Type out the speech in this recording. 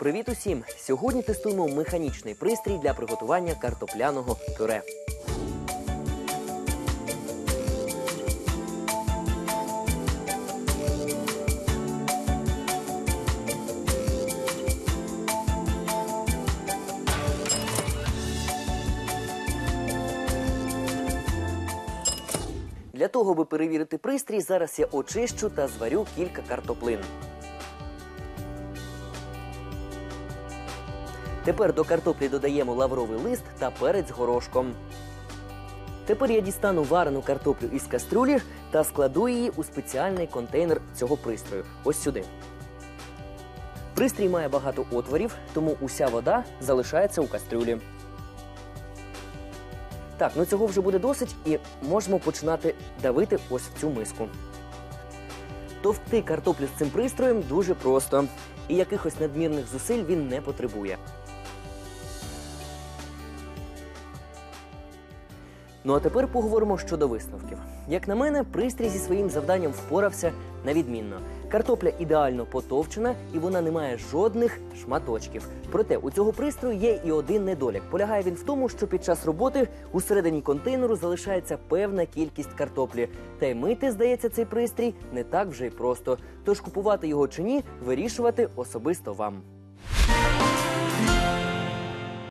Привіт усім! Сьогодні тестуємо механічний пристрій для приготування картопляного пюре. Для того, аби перевірити пристрій, зараз я очищу та зварю кілька картоплин. Тепер до картоплі додаємо лавровий лист та перець горошком. Тепер я дістану варену картоплю із кастрюлі та складу її у спеціальний контейнер цього пристрою. Ось сюди. Пристрій має багато отворів, тому уся вода залишається у кастрюлі. Так, ну цього вже буде досить, і можемо починати давити ось в цю миску. Товкти картоплю з цим пристроєм дуже просто, і якихось надмірних зусиль він не потребує. Ну а тепер поговоримо щодо висновків. Як на мене, пристрій зі своїм завданням впорався на відмінно. Картопля ідеально потовчена і вона не має жодних шматочків. Проте у цього пристрою є і один недолік. Полягає він в тому, що під час роботи усередині контейнеру залишається певна кількість картоплі. Та й мити, здається, цей пристрій не так вже й просто. Тож купувати його чи ні, вирішувати особисто вам.